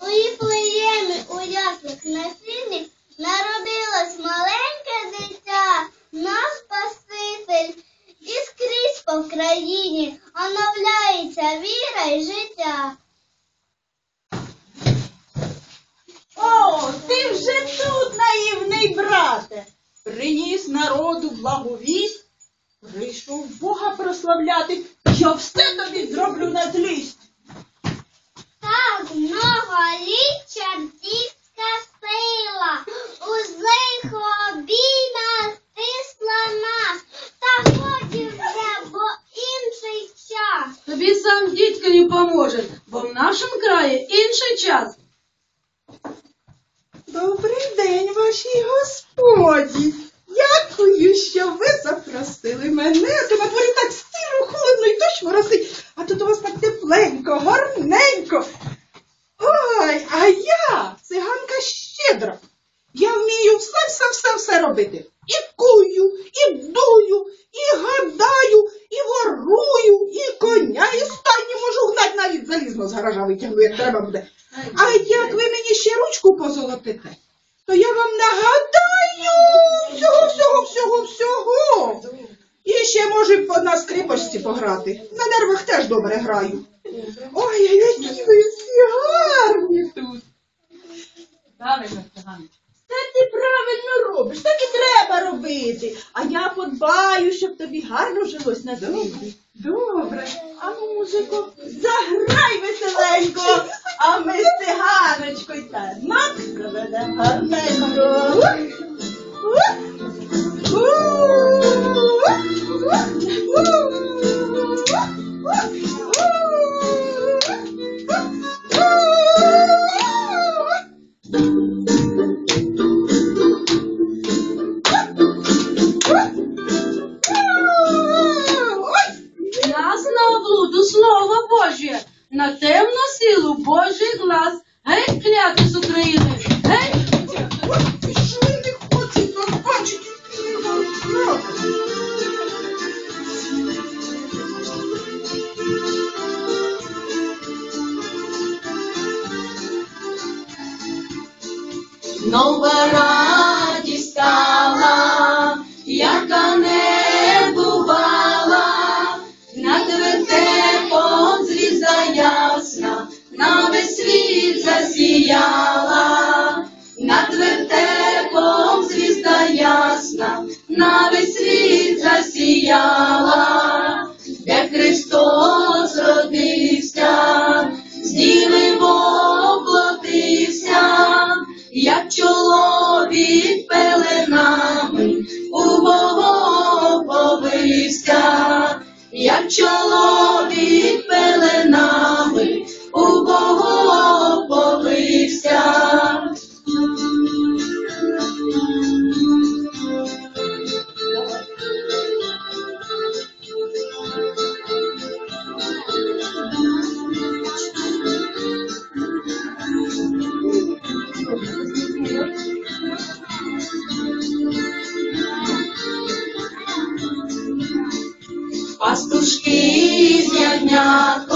У Іфлеємі у яслах на сіні народилось маленьке дитя, наш Спаситель. І скрізь по країні оновляється віра і життя. О, ти вже тут, наївний брате. Приніс народу благовість, прийшов Бога прославляти, я все тобі зроблю на злість. Так много літ сила, у злих обіймах стисла нас, та годі вже, бо інший час. Тобі сам дідько не поможе, бо в нашому краї інший час. Добрий день, вашій господі. Дякую, що ви запросили мене. То на дворі так сиро, холодно і дощ моросить, а тут у вас так тепленько, гарненько. Ой, а я циганка щедра. Я вмію все, все, все, все робити. І кую, і дую, і гадаю, і ворую, і коня, і стайні можу гнати, навіть залізно з гаража витягну, як треба буде. А як ви мені ще ручку позолотите, то я вам нагадаю всього, всього, всього, всього. І ще може на скрипочці пограти. На нервах теж добре граю. Ой, які ви всі гарні тут. Правильно, Циганич. Та ти правильно робиш, так і треба робити. А я подбаю, щоб тобі гарно жилось на світі. Добре. А музико, заграй веселенько, а ми з циганочкою на темну силу Божий глас. Геть кляти з України, геть! Пішли не хочуть нас бачити. Нова засіяла, над вертепом звізда ясна, на весь світ засіяла, де Христос родився, з діви воплотився, як чоловік пеленами у Бога повився, як чоловік Душки знятня.